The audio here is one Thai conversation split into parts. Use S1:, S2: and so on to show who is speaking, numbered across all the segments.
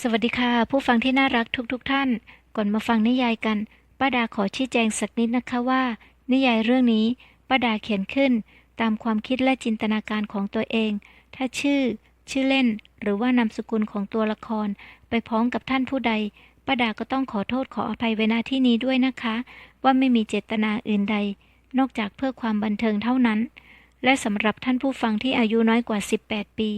S1: สวัสดีค่ะ ผู้ฟังที่น่ารักทุกๆทท่าน ก่อนมาฟังนิยายกันป้าดาขอชี้แจงสักนิดนะคะว่า นิยายเรื่องนี้ป้าดาเขียนขึ้น ตามความคิดและจินตนาการของตัวเอง ถ้าชื่อ ชื่อเล่น หรือว่านามสกุลของตัวละคร ไปพ้องกับท่านผู้ใดป้าดาก็ต้องขอโทษขออภัยไว้ณที่นี้ด้วยนะคะ ว่าไม่มีเจตนาอื่นใด นอกจากเพื่อความบันเทิงเท่านั้น และสำหรับท่านผู้ฟังที่อายุน้อยกว่า 18 ปี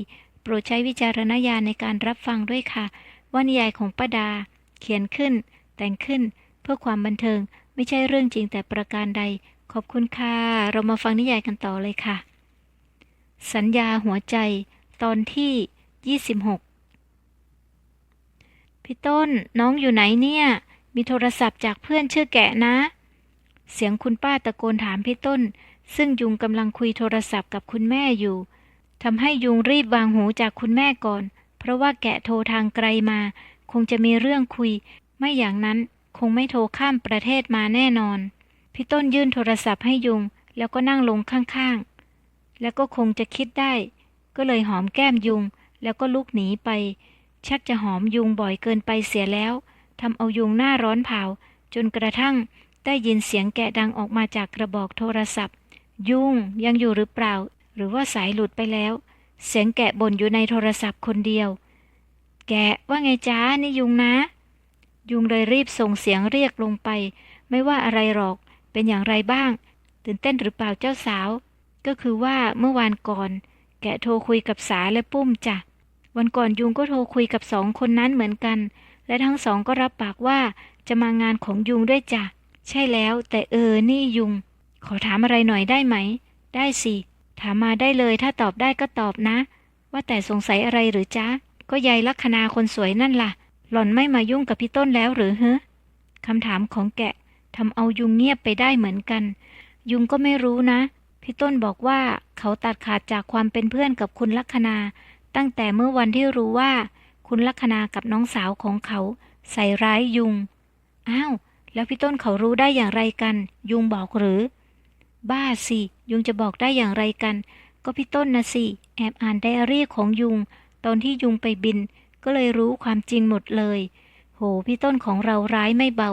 S1: โปรดใช้วิจารณญาณในการรับฟังด้วยค่ะว่านิยายของป้าดา เขียนขึ้น แต่งขึ้น เพื่อความบันเทิง ไม่ใช่เรื่องจริงแต่ประการใด ขอบคุณค่ะ เรามาฟังนิยายกันต่อเลยค่ะ สัญญาหัวใจ ตอนที่ 26 พี่ต้นน้องอยู่ไหนเนี่ย มีโทรศัพท์จากเพื่อนชื่อแกะนะ เสียงคุณป้าตะโกนถามพี่ต้น ซึ่งยุงกำลังคุยโทรศัพท์กับคุณแม่อยู่ ทำให้ยุงรีบวางหูจากคุณแม่ก่อน เพราะว่าแกะโทรทางไกลมา คงจะมีเรื่องคุย ไม่อย่างนั้นคงไม่โทรข้ามประเทศมาแน่นอน พี่ต้นยื่นโทรศัพท์ให้ยุง แล้วก็นั่งลงข้างๆ แล้วก็คงจะคิดได้ ก็เลยหอมแก้มยุง แล้วก็ลุกหนีไป ชักจะหอมยุงบ่อยเกินไปเสียแล้วทำเอายุงหน้าร้อนเผา จนกระทั่งได้ยินเสียงแกะดังออกมาจากกระบอกโทรศัพท์ ยุงยังอยู่หรือเปล่า หรือว่าสายหลุดไปแล้ว เสียงแกะบ่นอยู่ในโทรศัพท์คนเดียว แกะว่าไงจ้านี่ยุงนะ ยุงเลยรีบส่งเสียงเรียกลงไป ไม่ว่าอะไรหรอก เป็นอย่างไรบ้าง ตื่นเต้นหรือเปล่าเจ้าสาว ก็คือว่าเมื่อวานก่อน แกะโทรคุยกับสาและปุ้มจ้ะวันก่อนยุงก็โทรคุยกับสองคนนั้นเหมือนกัน และทั้งสองก็รับปากว่าจะมางานของยุงด้วยจ้ะ ใช่แล้วแต่เออ นี่ยุง ขอถามอะไรหน่อยได้ไหม ได้สิ ถามมาได้เลยถ้าตอบได้ก็ตอบนะ ว่าแต่สงสัยอะไรหรือจ๊ะ ก็ยายลัคนาคนสวยนั่นล่ะ หล่อนไม่มายุ่งกับพี่ต้นแล้วหรือฮะคำถามของแกะทำเอายุงเงียบไปได้เหมือนกัน ยุงก็ไม่รู้นะ พี่ต้นบอกว่าเขาตัดขาดจากความเป็นเพื่อนกับคุณลัคนา ตั้งแต่เมื่อวันที่รู้ว่า คุณลัคนากับน้องสาวของเขา ใส่ร้ายยุง อ้าว แล้วพี่ต้นเขารู้ได้อย่างไรกัน ยุงบอกหรือ บ้าสิ ยุงจะบอกได้อย่างไรกัน ก็พี่ต้นนะสิ แอบอ่านไดอารี่ของยุง ตอนที่ยุงไปบิน ก็เลยรู้ความจริงหมดเลย โห พี่ต้นของเราร้ายไม่เบา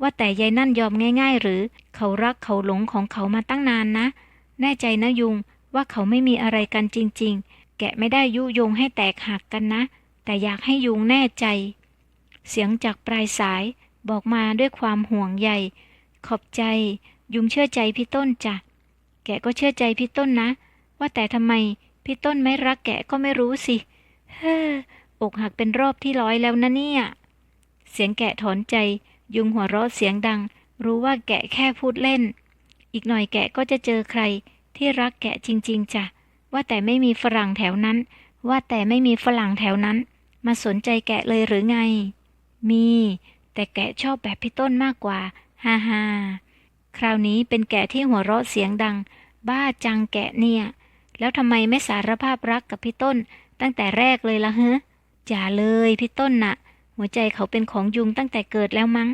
S1: ว่าแต่ยายนั่นยอมง่าย ๆ หรือ เขารักเขาหลงของเขามาตั้งนานนะ แน่ใจนะยุงว่าเขาไม่มีอะไรกันจริง ๆ แกะไม่ได้ยุยงให้แตกหักกันนะ แต่อยากให้ยุงแน่ใจ เสียงจากปลายสายบอกมาด้วยความห่วงใย ขอบใจ ยุงเชื่อใจพี่ต้นจ้ะ แกก็เชื่อใจพี่ต้นนะ ว่าแต่ทำไมพี่ต้นไม่รักแกก็ไม่รู้สิ เฮ้อ อกหักเป็นรอบที่ร้อยแล้วนะเนี่ย เสียงแกะถอนใจ ยุงหัวเราะเสียงดัง รู้ว่าแกะแค่พูดเล่น อีกหน่อยแกะก็จะเจอใคร ที่รักแกะจริง ๆจ้ะ ว่าแต่ไม่มีฝรั่งแถวนั้น ว่าแต่ไม่มีฝรั่งแถวนั้น มาสนใจแกะเลยหรือไง มี แต่แกะชอบแบบพี่ต้นมากกว่า ฮ่าฮ่า คราวนี้เป็นแกะที่หัวเราะเสียงดัง บ้าจังแกะเนี่ย แล้วทำไมไม่สารภาพรักกับพี่ต้น ตั้งแต่แรกเลยล่ะฮะอย่าเลยพี่ต้นน่ะ หัวใจเขาเป็นของยุงตั้งแต่เกิดแล้วมั้ง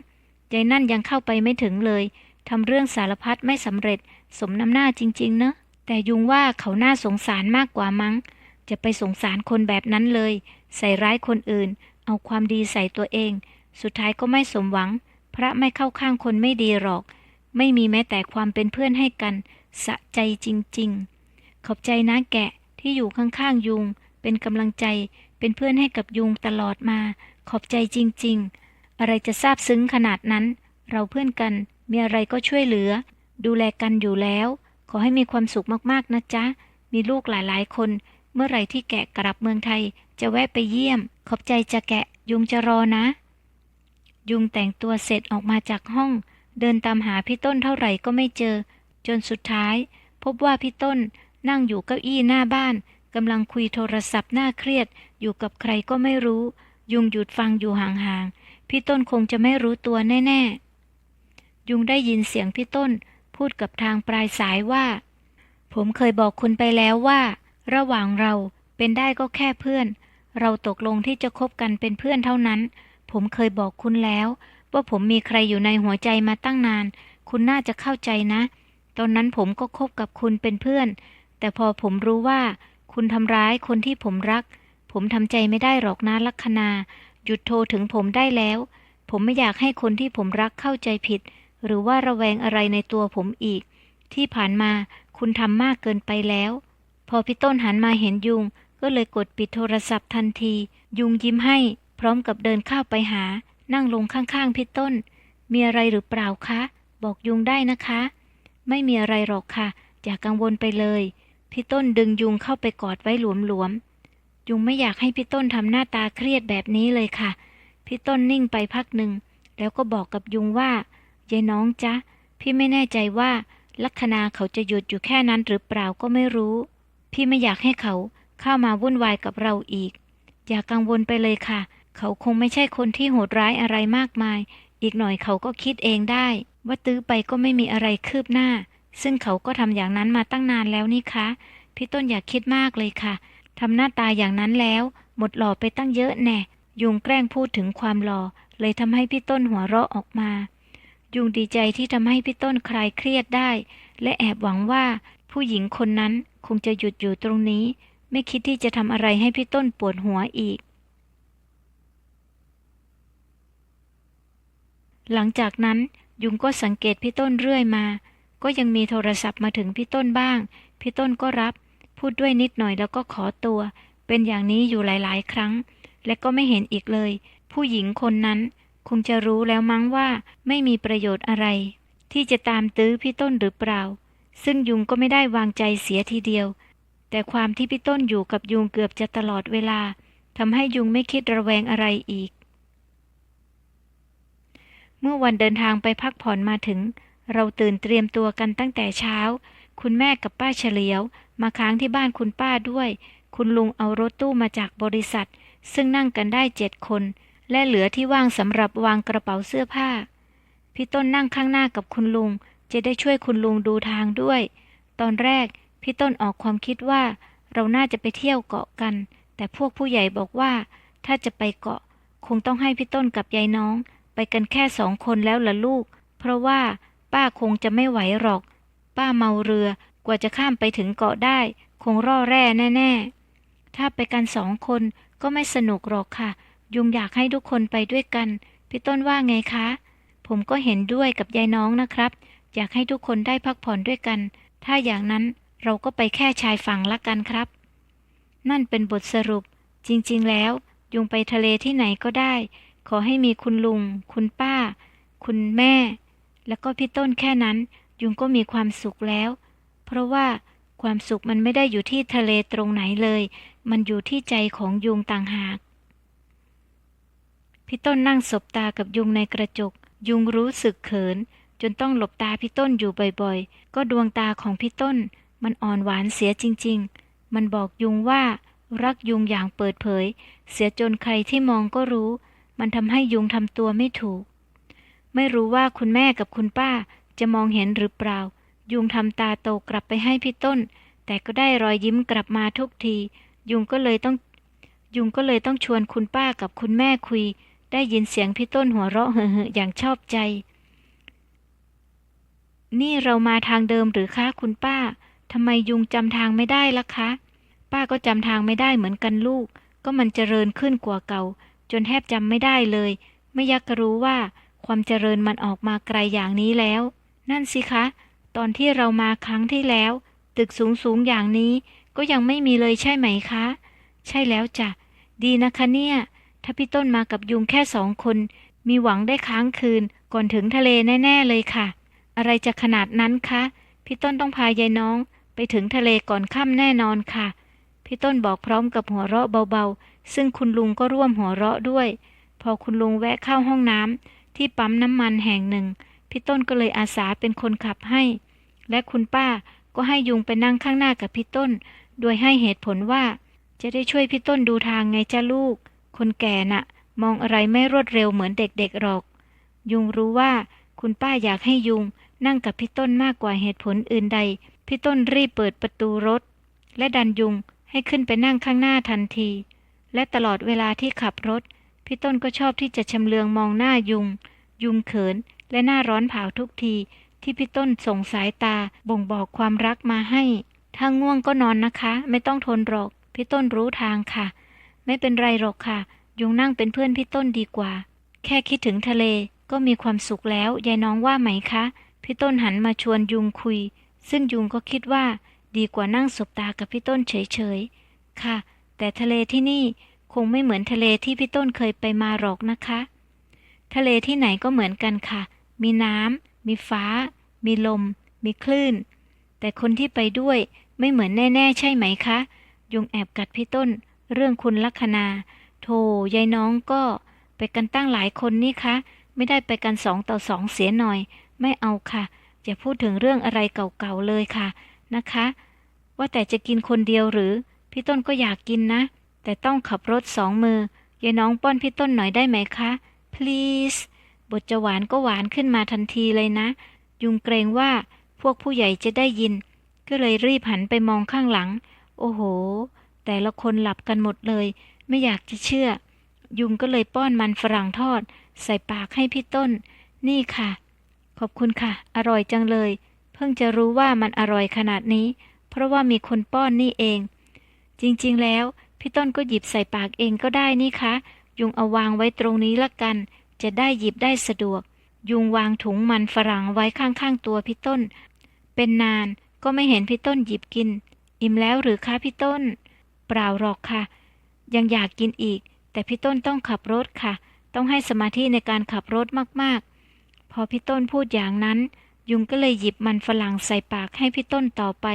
S1: ยายนั่นยังเข้าไปไม่ถึงเลยทำเรื่องสารพัดไม่สำเร็จ สมน้ำหน้าจริง ๆ เนอะแต่ยุงว่าเขาน่าสงสารมากกว่ามั้ง จะไปสงสารคนแบบนั้นเลย ใส่ร้ายคนอื่น เอาความดีใส่ตัวเอง สุดท้ายก็ไม่สมหวัง พระไม่เข้าข้างคนไม่ดีหรอก ไม่มีแม้แต่ความเป็นเพื่อนให้กัน สะใจจริงๆ ขอบใจนะแกะที่อยู่ข้างๆยุง เป็นกำลังใจ เป็นเพื่อนให้กับยุงตลอดมา ขอบใจจริงๆ อะไรจะซาบซึ้งขนาดนั้น เราเพื่อนกัน มีอะไรก็ช่วยเหลือ ดูแลกันอยู่แล้ว ขอให้มีความสุขมากๆนะจ๊ะ มีลูกหลายๆ คน เมื่อไหร่ที่แกะกลับเมืองไทย จะแวะไปเยี่ยม ขอบใจจะแกะ ยุงจะรอนะ ยุงแต่งตัวเสร็จออกมาจากห้อง เดินตามหาพี่ต้นเท่าไหร่ก็ไม่เจอ จนสุดท้าย พบว่าพี่ต้นนั่งอยู่เก้าอี้หน้าบ้านกำลังคุยโทรศัพท์น่าเครียด อยู่กับใครก็ไม่รู้ ยุงหยุดฟังอยู่ห่างๆพี่ต้นคงจะไม่รู้ตัวแน่ๆ ยุงได้ยินเสียงพี่ต้น พูดกับทางปลายสายว่า ผมเคยบอกคุณไปแล้วว่า ระหว่างเราเป็นได้ก็แค่เพื่อน เราตกลงที่จะคบกันเป็นเพื่อนเท่านั้น ผมเคยบอกคุณแล้ว ว่าผมมีใครอยู่ในหัวใจมาตั้งนาน คุณน่าจะเข้าใจนะ ตอนนั้นผมก็คบกับคุณเป็นเพื่อน แต่พอผมรู้ว่า คุณทำร้ายคนที่ผมรัก ผมทำใจไม่ได้หรอกนะลัคนา หยุดโทรถึงผมได้แล้ว ผมไม่อยากให้คนที่ผมรักเข้าใจผิด หรือว่าระแวงอะไรในตัวผมอีก ที่ผ่านมาคุณทำมากเกินไปแล้ว พอพี่ต้นหันมาเห็นยุง ก็เลยกดปิดโทรศัพท์ทันที ยุงยิ้มให้ พร้อมกับเดินเข้าไปหา นั่งลงข้างๆพี่ต้น มีอะไรหรือเปล่าคะ บอกยุงได้นะคะ ไม่มีอะไรหรอกค่ะ อย่ากังวลไปเลย พี่ต้นดึงยุงเข้าไปกอดไว้หลวมๆ ยุงไม่อยากให้พี่ต้นทำหน้าตาเครียดแบบนี้เลยค่ะ พี่ต้นนิ่งไปพักหนึ่ง แล้วก็บอกกับยุงว่ายายน้องจ๊ะ พี่ไม่แน่ใจว่าลัคนาเขาจะหยุดอยู่แค่นั้นหรือเปล่าก็ไม่รู้ พี่ไม่อยากให้เขาเข้ามาวุ่นวายกับเราอีก อย่ากังวลไปเลยค่ะ เขาคงไม่ใช่คนที่โหดร้ายอะไรมากมาย อีกหน่อยเขาก็คิดเองได้ ว่าตื้อไปก็ไม่มีอะไรคืบหน้า ซึ่งเขาก็ทำอย่างนั้นมาตั้งนานแล้วนี่คะ พี่ต้นอย่าคิดมากเลยค่ะทำหน้าตาอย่างนั้นแล้ว หมดหล่อไปตั้งเยอะแน่ ยุงแกล้งพูดถึงความหล่อ เลยทำให้พี่ต้นหัวเราะออกมา ยุงดีใจที่ทำให้พี่ต้นคลายเครียดได้ และแอบหวังว่า ผู้หญิงคนนั้นคงจะหยุดอยู่ตรงนี้ ไม่คิดที่จะทำอะไรให้พี่ต้นปวดหัวอีก หลังจากนั้นยุงก็สังเกตพี่ต้นเรื่อยมา ก็ยังมีโทรศัพท์มาถึงพี่ต้นบ้าง พี่ต้นก็รับ พูดด้วยนิดหน่อยแล้วก็ขอตัว เป็นอย่างนี้อยู่หลาย ๆ ครั้ง และก็ไม่เห็นอีกเลย ผู้หญิงคนนั้น คงจะรู้แล้วมั้งว่าไม่มีประโยชน์อะไร ที่จะตามตื้อพี่ต้นหรือเปล่า ซึ่งยุงก็ไม่ได้วางใจเสียทีเดียว แต่ความที่พี่ต้นอยู่กับยุงเกือบจะตลอดเวลาทำให้ยุงไม่คิดระแวงอะไรอีก เมื่อวันเดินทางไปพักผ่อนมาถึง เราตื่นเตรียมตัวกันตั้งแต่เช้า คุณแม่กับป้าเฉลียว มาค้างที่บ้านคุณป้าด้วย คุณลุงเอารถตู้มาจากบริษัท ซึ่งนั่งกันได้เจ็ดคน และเหลือที่ว่างสำหรับวางกระเป๋าเสื้อผ้า พี่ต้นนั่งข้างหน้ากับคุณลุง จะได้ช่วยคุณลุงดูทางด้วย ตอนแรกพี่ต้นออกความคิดว่า เราน่าจะไปเที่ยวเกาะกัน แต่พวกผู้ใหญ่บอกว่า ถ้าจะไปเกาะ คงต้องให้พี่ต้นกับยายน้อง ไปกันแค่สองคนแล้วล่ะลูก เพราะว่าป้าคงจะไม่ไหวหรอก ป้าเมาเรือกว่าจะข้ามไปถึงเกาะได้ คงร่อแร่แน่ ๆ ถ้าไปกันสองคนก็ไม่สนุกหรอกค่ะ ยุงอยากให้ทุกคนไปด้วยกัน พี่ต้นว่าไงคะ ผมก็เห็นด้วยกับยายน้องนะครับ อยากให้ทุกคนได้พักผ่อนด้วยกัน ถ้าอย่างนั้นเราก็ไปแค่ชายฝั่งละกันครับ นั่นเป็นบทสรุป จริง ๆ แล้ว ยุงไปทะเลที่ไหนก็ได้ ขอให้มีคุณลุง คุณป้า คุณแม่ แล้วก็พี่ต้นแค่นั้น ยุงก็มีความสุขแล้ว เพราะว่าความสุขมันไม่ได้อยู่ที่ทะเลตรงไหนเลย มันอยู่ที่ใจของยุงต่างหาก พี่ต้นนั่งสบตากับยุงในกระจก ยุงรู้สึกเขิน จนต้องหลบตาพี่ต้นอยู่บ่อยๆ ก็ดวงตาของพี่ต้น มันอ่อนหวานเสียจริง ๆ มันบอกยุงว่า รักยุงอย่างเปิดเผย เสียจนใครที่มองก็รู้ มันทำให้ยุงทำตัวไม่ถูก ไม่รู้ว่าคุณแม่กับคุณป้าจะมองเห็นหรือเปล่า ยุงทำตาโตกลับไปให้พี่ต้น แต่ก็ได้รอยยิ้มกลับมาทุกที ยุงก็เลยต้อง ยุงก็เลยต้องชวนคุณป้ากับคุณแม่คุย ได้ยินเสียงพี่ต้นหัวเราะเห่อๆอย่างชอบใจ นี่เรามาทางเดิมหรือคะคุณป้าทำไมยุงจำทางไม่ได้ล่ะคะ ป้าก็จำทางไม่ได้เหมือนกันลูก ก็มันเจริญขึ้นกว่าเก่า จนแทบจำไม่ได้เลย ไม่อยากรู้ว่าความเจริญมันออกมาไกลอย่างนี้แล้ว นั่นสิคะ ตอนที่เรามาครั้งที่แล้ว ตึกสูงสูงๆอย่างนี้ก็ยังไม่มีเลยใช่ไหมคะ ใช่แล้วจ้ะ ดีนะคะเนี่ย ถ้าพี่ต้นมากับยุงแค่สองคน มีหวังได้ค้างคืนก่อนถึงทะเลแน่ ๆ เลยค่ะ อะไรจะขนาดนั้นคะ พี่ต้นต้องพายายน้องไปถึงทะเลก่อนค่ำแน่นอนค่ะ พี่ต้นบอกพร้อมกับหัวเราะเบาๆ ซึ่งคุณลุงก็ร่วมหัวเราะด้วย พอคุณลุงแวะเข้าห้องน้ำที่ปั๊มน้ำมันแห่งหนึ่ง พี่ต้นก็เลยอาสาเป็นคนขับให้ และคุณป้าก็ให้ยุงไปนั่งข้างหน้ากับพี่ต้น โดยให้เหตุผลว่า จะได้ช่วยพี่ต้นดูทางไงจ้าลูก คนแก่น่ะ มองอะไรไม่รวดเร็วเหมือนเด็กๆหรอก ยุงรู้ว่าคุณป้าอยากให้ยุงนั่งกับพี่ต้นมากกว่าเหตุผลอื่นใด พี่ต้นรีบเปิดประตูรถ และดันยุง ให้ขึ้นไปนั่งข้างหน้าทันที และตลอดเวลาที่ขับรถ พี่ต้นก็ชอบที่จะชำเลืองมองหน้ายุง ยุงเขินและหน้าร้อนเผาทุกที ที่พี่ต้นส่งสายตาบ่งบอกความรักมาให้ ถ้าง่วงก็นอนนะคะ ไม่ต้องทนหรอก พี่ต้นรู้ทางค่ะ ไม่เป็นไรหรอกค่ะ ยุงนั่งเป็นเพื่อนพี่ต้นดีกว่า แค่คิดถึงทะเลก็มีความสุขแล้วยายน้องว่าไหมคะ พี่ต้นหันมาชวนยุงคุย ซึ่งยุงก็คิดว่า ดีกว่านั่งสบตากับพี่ต้นเฉยๆ ค่ะ แต่ทะเลที่นี่คงไม่เหมือนทะเลที่พี่ต้นเคยไปมาหรอกนะคะ ทะเลที่ไหนก็เหมือนกันค่ะ มีน้ำมีฟ้า มีลม มีคลื่น แต่คนที่ไปด้วยไม่เหมือนแน่ ๆ ใช่ไหมคะ ยุงแอบกัดพี่ต้น เรื่องคุณลัคนา โธ่ยายน้องก็ไปกันตั้งหลายคนนี่คะ ไม่ได้ไปกันสองต่อสองเสียหน่อย ไม่เอาค่ะอย่าพูดถึงเรื่องอะไรเก่าๆเลยค่ะ นะคะ ว่าแต่จะกินคนเดียวหรือ พี่ต้นก็อยากกินนะ แต่ต้องขับรถสองมือยายน้องป้อนพี่ต้นหน่อยได้ไหมคะ please บทจะหวานก็หวานขึ้นมาทันทีเลยนะ ยุงเกรงว่าพวกผู้ใหญ่จะได้ยิน ก็เลยรีบหันไปมองข้างหลัง โอ้โห แต่ละคนหลับกันหมดเลย ไม่อยากจะเชื่อ ยุงก็เลยป้อนมันฝรั่งทอด ใส่ปากให้พี่ต้น นี่ค่ะ ขอบคุณค่ะ อร่อยจังเลย พิ่งจะรู้ว่ามันอร่อยขนาดนี้ เพราะว่ามีคนป้อนนี่เอง จริงๆ แล้ว พี่ต้นก็หยิบใส่ปากเองก็ได้นี่คะ ยุงเอาวางไว้ตรงนี้ละกัน จะได้หยิบได้สะดวก ยุงวางถุงมันฝรั่งไว้ข้างๆตัวพี่ต้น เป็นนานก็ไม่เห็นพี่ต้นหยิบกิน อิ่มแล้วหรือคะพี่ต้น เปล่าหรอกค่ะ ยังอยากกินอีก แต่พี่ต้นต้องขับรถค่ะ ต้องให้สมาธิในการขับรถมากๆ พอพี่ต้นพูดอย่างนั้น ยุงก็เลยหยิบมันฝรั่งใส่ปากให้พี่ต้นต่อไป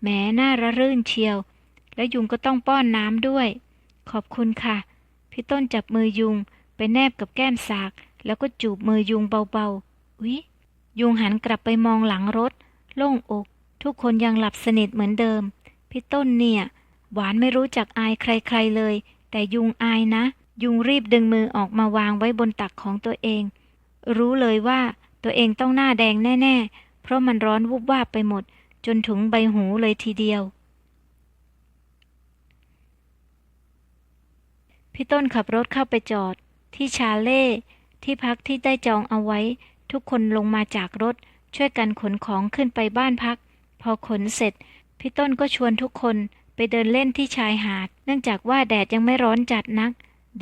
S1: แหมน่าระรื่นเชียว และยุงก็ต้องป้อนน้ำด้วย ขอบคุณค่ะ พี่ต้นจับมือยุงไปแนบกับแก้มสาก แล้วก็จูบมือยุงเบาๆอุ๊ยยุงหันกลับไปมองหลังรถ โล่งอก ทุกคนยังหลับสนิทเหมือนเดิม พี่ต้นเนี่ย หวานไม่รู้จักอายใครๆเลย แต่ยุงอายนะ ยุงรีบดึงมือออกมาวางไว้บนตักของตัวเอง รู้เลยว่า ตัวเองต้องหน้าแดงแน่ ๆ เพราะมันร้อนวุบวาบไปหมด จนถึงใบหูเลยทีเดียว พี่ต้นขับรถเข้าไปจอด ที่ชาเล่ ที่พักที่ได้จองเอาไว้ ทุกคนลงมาจากรถ ช่วยกันขนของขึ้นไปบ้านพัก พอขนเสร็จ พี่ต้นก็ชวนทุกคนไปเดินเล่นที่ชายหาด เนื่องจากว่าแดดยังไม่ร้อนจัดนัก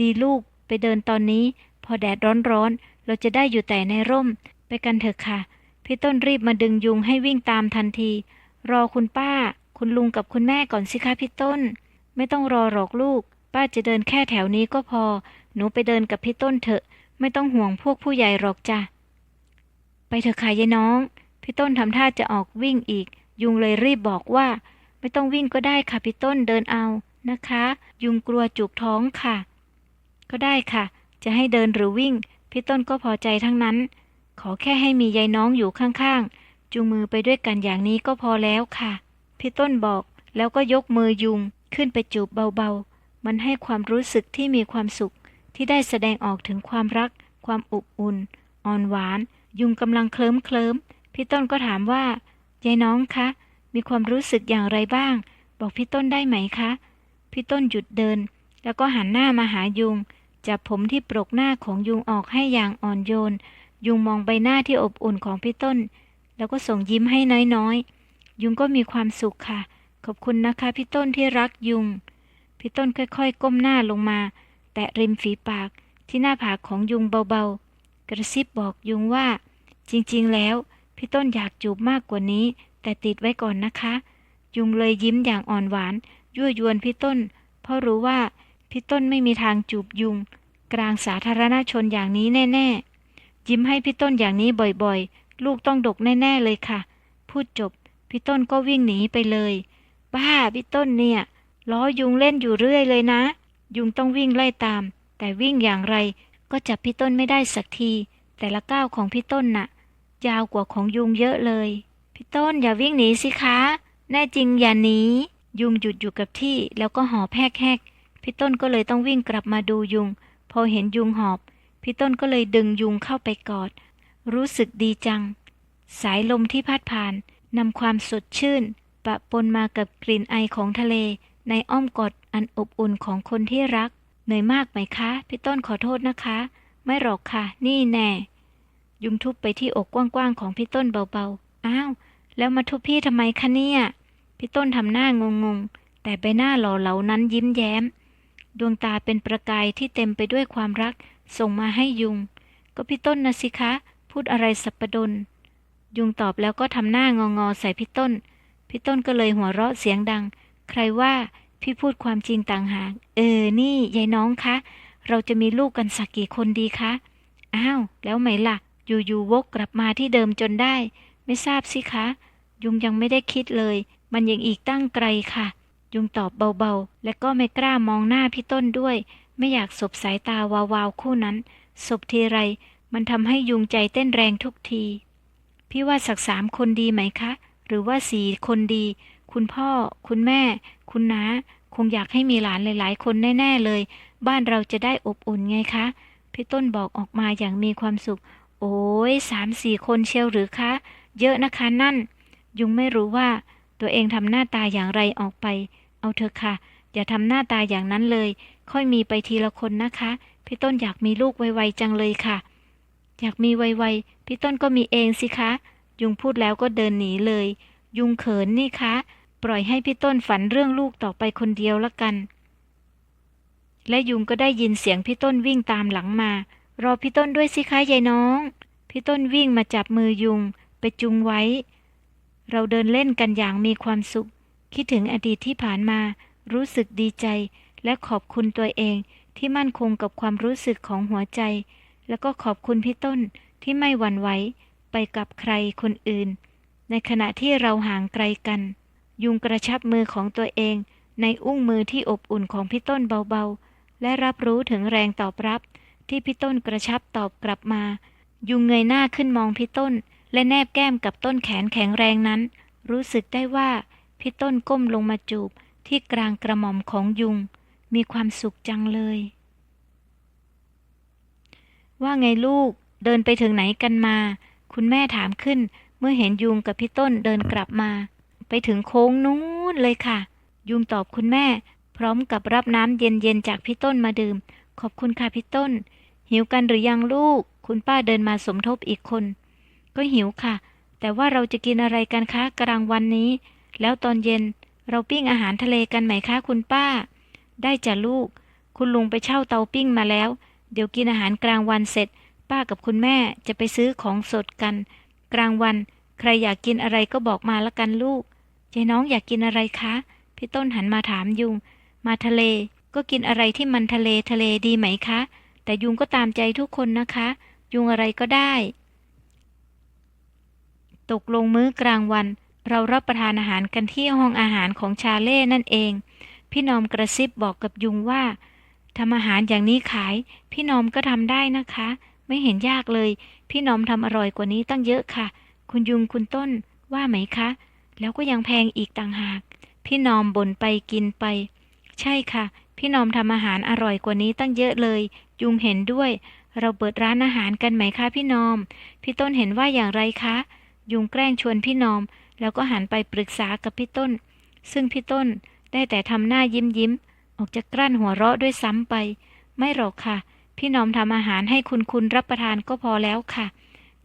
S1: ดีลูกไปเดินตอนนี้ พอแดดร้อนๆเราจะได้อยู่แต่ในร่ม ไปกันเถอะค่ะ พี่ต้นรีบมาดึงยุงให้วิ่งตามทันที รอคุณป้า คุณลุงกับคุณแม่ก่อนสิคะพี่ต้น ไม่ต้องรอหรอกลูก ป้าจะเดินแค่แถวนี้ก็พอ หนูไปเดินกับพี่ต้นเถอะ ไม่ต้องห่วงพวกผู้ใหญ่หรอกจ้ะ ไปเถอะค่ะยายน้อง พี่ต้นทำท่าจะออกวิ่งอีก ยุงเลยรีบบอกว่า ไม่ต้องวิ่งก็ได้ค่ะพี่ต้นเดินเอานะคะ ยุงกลัวจุกท้องค่ะ ก็ได้ค่ะ จะให้เดินหรือวิ่ง พี่ต้นก็พอใจทั้งนั้น ขอแค่ให้มียายน้องอยู่ข้างๆ จูงมือไปด้วยกันอย่างนี้ก็พอแล้วค่ะ พี่ต้นบอกแล้วก็ยกมือยุงขึ้นไปจูบเบาๆ มันให้ความรู้สึกที่มีความสุข ที่ได้แสดงออกถึงความรัก ความอบอุ่น อ่อนหวาน ยุงกำลังเคลิ้มเคลิ้มพี่ต้นก็ถามว่ายายน้องคะ มีความรู้สึกอย่างไรบ้าง บอกพี่ต้นได้ไหมคะ พี่ต้นหยุดเดิน แล้วก็หันหน้ามาหายุงจับผมที่ปรกหน้าของยุงออกให้อย่างอ่อนโยน ยุงมองใบหน้าที่อบอุ่นของพี่ต้น แล้วก็ส่งยิ้มให้น้อยๆ ยุงก็มีความสุขค่ะ ขอบคุณนะคะพี่ต้นที่รักยุง พี่ต้นค่อยๆ ก้มหน้าลงมา แตะริมฝีปากที่หน้าผากของยุงเบาๆ กระซิบบอกยุงว่า จริงๆ แล้ว พี่ต้นอยากจูบมากกว่านี้ แต่ติดไว้ก่อนนะคะ ยุงเลยยิ้มอย่างอ่อนหวาน ยั่วยวนพี่ต้น เพราะรู้ว่าพี่ต้นไม่มีทางจูบยุง กลางสาธารณชนอย่างนี้แน่ ๆ ยิ้มให้พี่ต้นอย่างนี้บ่อยๆ ลูกต้องดกแน่ๆเลยค่ะ พูดจบ พี่ต้นก็วิ่งหนีไปเลย บ้าพี่ต้นเนี่ย ล้อยุงเล่นอยู่เรื่อยเลยนะ ยุงต้องวิ่งไล่ตาม แต่วิ่งอย่างไรก็จับพี่ต้นไม่ได้สักที แต่ละก้าวของพี่ต้นน่ะ ยาวกว่าของยุงเยอะเลย พี่ต้นอย่าวิ่งหนีสิคะ แน่จริงอย่าหนียุงหยุดอยู่กับที่แล้วก็หอบแหกๆพี่ต้นก็เลยต้องวิ่งกลับมาดูยุง พอเห็นยุงหอบ พี่ต้นก็เลยดึงยุงเข้าไปกอด รู้สึกดีจัง สายลมที่พัดผ่านนำความสดชื่น ปะปนมากับกลิ่นไอของทะเล ในอ้อมกอดอันอบอุ่นของคนที่รัก เหนื่อยมากไหมคะ พี่ต้นขอโทษนะคะ ไม่หรอกค่ะ นี่แน่ ยุงทุบไปที่อกกว้างๆของพี่ต้นเบาๆ อ้าว แล้วมาทุบพี่ทำไมคะเนี่ยพี่ต้นทำหน้างงๆ แต่ใบหน้าหล่อเหลานั้นยิ้มแย้ม ดวงตาเป็นประกายที่เต็มไปด้วยความรัก ส่งมาให้ยุง ก็พี่ต้นนะสิคะ พูดอะไรสับประดน ยุงตอบแล้วก็ทำหน้างองอใส่พี่ต้น พี่ต้นก็เลยหัวเราะเสียงดัง ใครว่าพี่พูดความจริงต่างหาก เออ นี่ยายน้องคะ เราจะมีลูกกันสักกี่คนดีคะ อ้าว แล้วไหมล่ะ อยู่ๆวกกลับมาที่เดิมจนได้ ไม่ทราบสิคะ ยุงยังไม่ได้คิดเลย มันยังอีกตั้งไกลค่ะ ยุงตอบเบาๆ และก็ไม่กล้ามองหน้าพี่ต้นด้วย ไม่อยากสบสายตาวาวๆคู่นั้น สบทีไรมันทำให้ยุงใจเต้นแรงทุกที พี่ว่าสักสามคนดีไหมคะ หรือว่าสี่คนดี คุณพ่อ คุณแม่ คุณน้า คงอยากให้มีหลานหลาย ๆ คนแน่ ๆ เลย บ้านเราจะได้อบอุ่นไงคะ พี่ต้นบอกออกมาอย่างมีความสุข โอ้ยสามสี่คนเชียวหรือคะ เยอะนะคะนั่น ยุงไม่รู้ว่า ตัวเองทำหน้าตาอย่างไรออกไป เอาเถอะค่ะ อย่าทำหน้าตาอย่างนั้นเลย ค่อยมีไปทีละคนนะคะ พี่ต้นอยากมีลูกไวๆจังเลยค่ะ อยากมีไวๆพี่ต้นก็มีเองสิคะ ยุงพูดแล้วก็เดินหนีเลย ยุงเขินนี่คะ ปล่อยให้พี่ต้นฝันเรื่องลูกต่อไปคนเดียวละกัน และยุงก็ได้ยินเสียงพี่ต้นวิ่งตามหลังมา รอพี่ต้นด้วยสิคะยายน้อง พี่ต้นวิ่งมาจับมือยุง ไปจุงไว้ เราเดินเล่นกันอย่างมีความสุข คิดถึงอดีตที่ผ่านมา รู้สึกดีใจ และขอบคุณตัวเองที่มั่นคงกับความรู้สึกของหัวใจ แล้วก็ขอบคุณพี่ต้นที่ไม่หวั่นไหวไปกับใครคนอื่น ในขณะที่เราห่างไกลกัน ยุงกระชับมือของตัวเอง ในอุ้งมือที่อบอุ่นของพี่ต้นเบาๆ และรับรู้ถึงแรงตอบรับ ที่พี่ต้นกระชับตอบกลับมา ยุงเงยหน้าขึ้นมองพี่ต้น และแนบแก้มกับต้นแขนแข็งแรงนั้น รู้สึกได้ว่าพี่ต้นก้มลงมาจูบที่กลางกระหม่อมของยุง มีความสุขจังเลย ว่าไงลูกเดินไปถึงไหนกันมา คุณแม่ถามขึ้น เมื่อเห็นยุงกับพี่ต้นเดินกลับมา ไปถึงโค้งนู้นเลยค่ะ ยุงตอบคุณแม่ พร้อมกับรับน้ำเย็นๆจากพี่ต้นมาดื่ม ขอบคุณค่ะพี่ต้น หิวกันหรือยังลูก คุณป้าเดินมาสมทบอีกคน ก็หิวค่ะ แต่ว่าเราจะกินอะไรกันคะกลางวันนี้ แล้วตอนเย็นเราปิ้งอาหารทะเลกันไหมคะคุณป้า ได้จ้ะลูก คุณลุงไปเช่าเตาปิ้งมาแล้ว เดี๋ยวกินอาหารกลางวันเสร็จ ป้ากับคุณแม่จะไปซื้อของสดกัน กลางวัน ใครอยากกินอะไรก็บอกมาละกันลูกยายน้องอยากกินอะไรคะ พี่ต้นหันมาถามยุง มาทะเลก็กินอะไรที่มันทะเลทะเลดีไหมคะ แต่ยุงก็ตามใจทุกคนนะคะ ยุงอะไรก็ได้ ตกลงมื้อกลางวัน เรารับประทานอาหารกันที่ห้องอาหารของชาเล่นั่นเอง พี่นอมกระซิบบอกกับยุงว่าทำอาหารอย่างนี้ขาย พี่นอมก็ทำได้นะคะ ไม่เห็นยากเลย พี่นอมทำอร่อยกว่านี้ตั้งเยอะค่ะ คุณยุงคุณต้นว่าไหมคะ แล้วก็ยังแพงอีกต่างหาก พี่นอมบ่นไปกินไป ใช่ค่ะ พี่นอมทำอาหารอร่อยกว่านี้ตั้งเยอะเลย ยุงเห็นด้วย เราเปิดร้านอาหารกันไหมคะ พี่นอม พี่ต้นเห็นว่าอย่างไรคะ ยุงแกล้งชวนพี่นอม แล้วก็หันไปปรึกษากับพี่ต้น ซึ่งพี่ต้น ได้แต่ทำหน้ายิ้มยิ้ม ออกจะกลั้นหัวเราะด้วยซ้ำไป ไม่หรอกค่ะ พี่นอมทำอาหารให้คุณคุณรับประทานก็พอแล้วค่ะ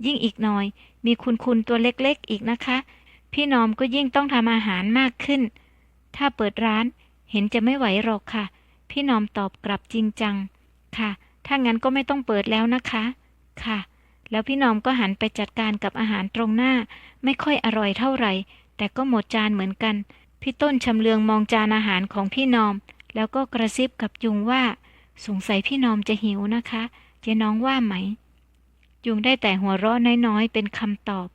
S1: ยิ่งอีกหน่อย มีคุณคุณตัวเล็กๆอีกนะคะ พี่นอมก็ยิ่งต้องทำอาหารมากขึ้น ถ้าเปิดร้านเห็นจะไม่ไหวหรอกค่ะ พี่นอมตอบกลับจริงจัง ค่ะ ถ้างั้นก็ไม่ต้องเปิดแล้วนะคะ ค่ะ แล้วพี่นอมก็หันไปจัดการกับอาหารตรงหน้า ไม่ค่อยอร่อยเท่าไหร่ แต่ก็หมดจานเหมือนกัน พี่ต้นชำเลืองมองจานอาหารของพี่นอม แล้วก็กระซิบกับยุงว่า สงสัยพี่นอมจะหิวนะคะเจ๊น้องว่าไหม ยุงได้แต่หัวเราะน้อยๆ เป็นคำตอบ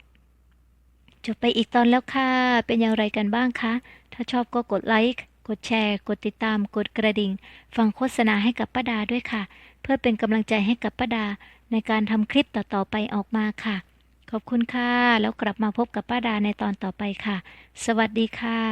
S1: จบไปอีกตอนแล้วค่ะ เป็นอย่างไรกันบ้างคะ ถ้าชอบก็กดไลค์กดแชร์ กดติดตาม กดกระดิ่ง ฟังโฆษณาให้กับป้าดาด้วยค่ะ เพื่อเป็นกำลังใจให้กับป้าดา ในการทำคลิปต่อๆไปออกมาค่ะ ขอบคุณค่ะ แล้วกลับมาพบกับป้าดาในตอนต่อไปค่ะ สวัสดีค่ะ